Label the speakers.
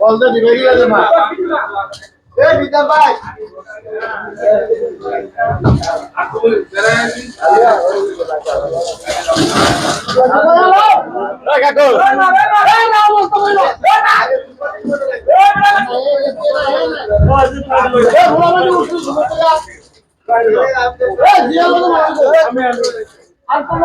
Speaker 1: বলতে দিবেই
Speaker 2: আর কোন